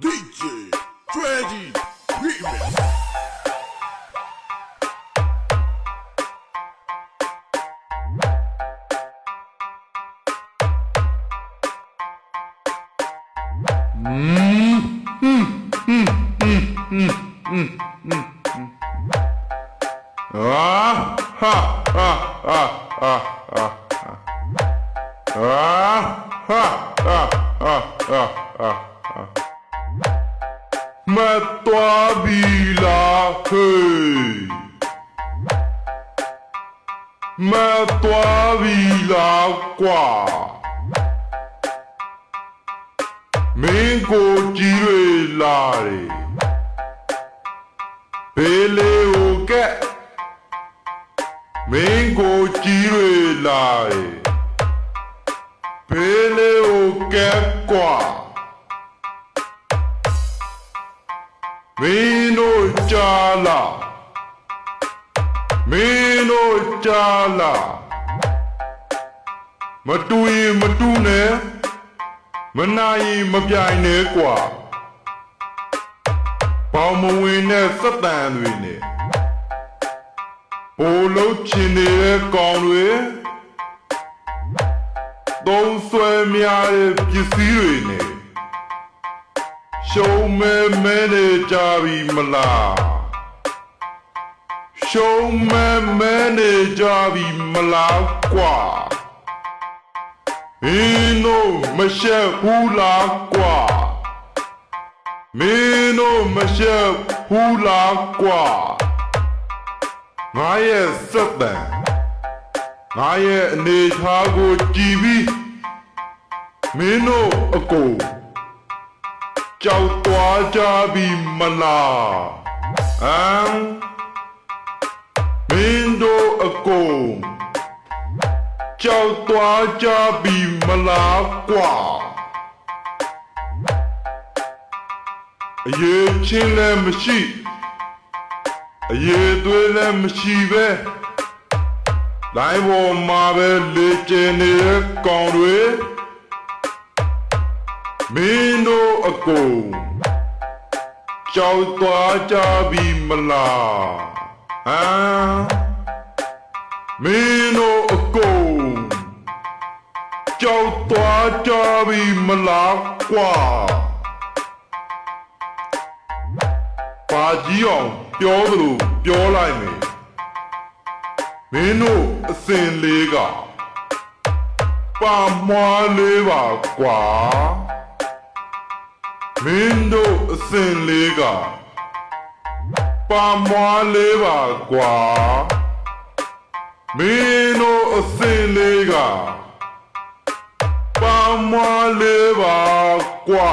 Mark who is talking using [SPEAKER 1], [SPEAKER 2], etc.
[SPEAKER 1] DJ Freddy Remix.
[SPEAKER 2] Ah, ah, ah, ah, ah. မတ်တော်ပြီလားဟေးမတ်တော်ပြီလားကွာမင်းကိုကြည့်ရလာတယ်ဘေးလေးကိုကက်မင်းကိုကြည်ရလာတယ်ဘေးလေးကိုကက်ကွာ မင်းတို့ကြားလာမင်းတို့ကြားလာမတူရင်မတူနဲ့မနိုင်ရင်မပြိုင်နဲ့ကွာပေါင်မဝင်တဲ့စက်တန်တွေနဲ့ဘိုလ်လုံးချင်နေတဲ့ကောင်တွေသုံးဆွဲများတဲ့ပစ္စည်းတွေနဲ့ ရှုံးမဲမဲနေကြပြီမလားရှုံးမဲမဲနေကြပြီမလားကွာမင်းတို့မရှက်ဘူးလားကွာမင်းတို့မရှက်ဘူးလားကွာငါရဲ့စက်တန်ငါရဲ့အနေထားကိုကြည်ပြီးမင်းတို့အကို ကြောက်သွားကြပြီမလားဟမ်မင်းတို့အကိုကြောက်သွားကြပြီမလားကွာအရေးချင်းလည်းမရှိအရေးသွေးလည်းမရှိပဲလိုင်းပေါ်မှာပဲလေ့ကျင့်နေတဲ့ကောင်တွေ မင်းတို့အကုန်ကြောက်သွားကြပြီမလားဟမ်မင်းတို့အကုန်ကြောက်သွားကြပြီမလားကွာပါကြီးအောင်ပြောသလိုပြောလိုက်မယ်မင်းတို့အစင်လေးကပါမွားလေးပါကွာ မင်းတို့အစင်လေးကပါမွားလေးပါကွာမင်းတို့အစင်လေးကပါမွားလေးပါကွာ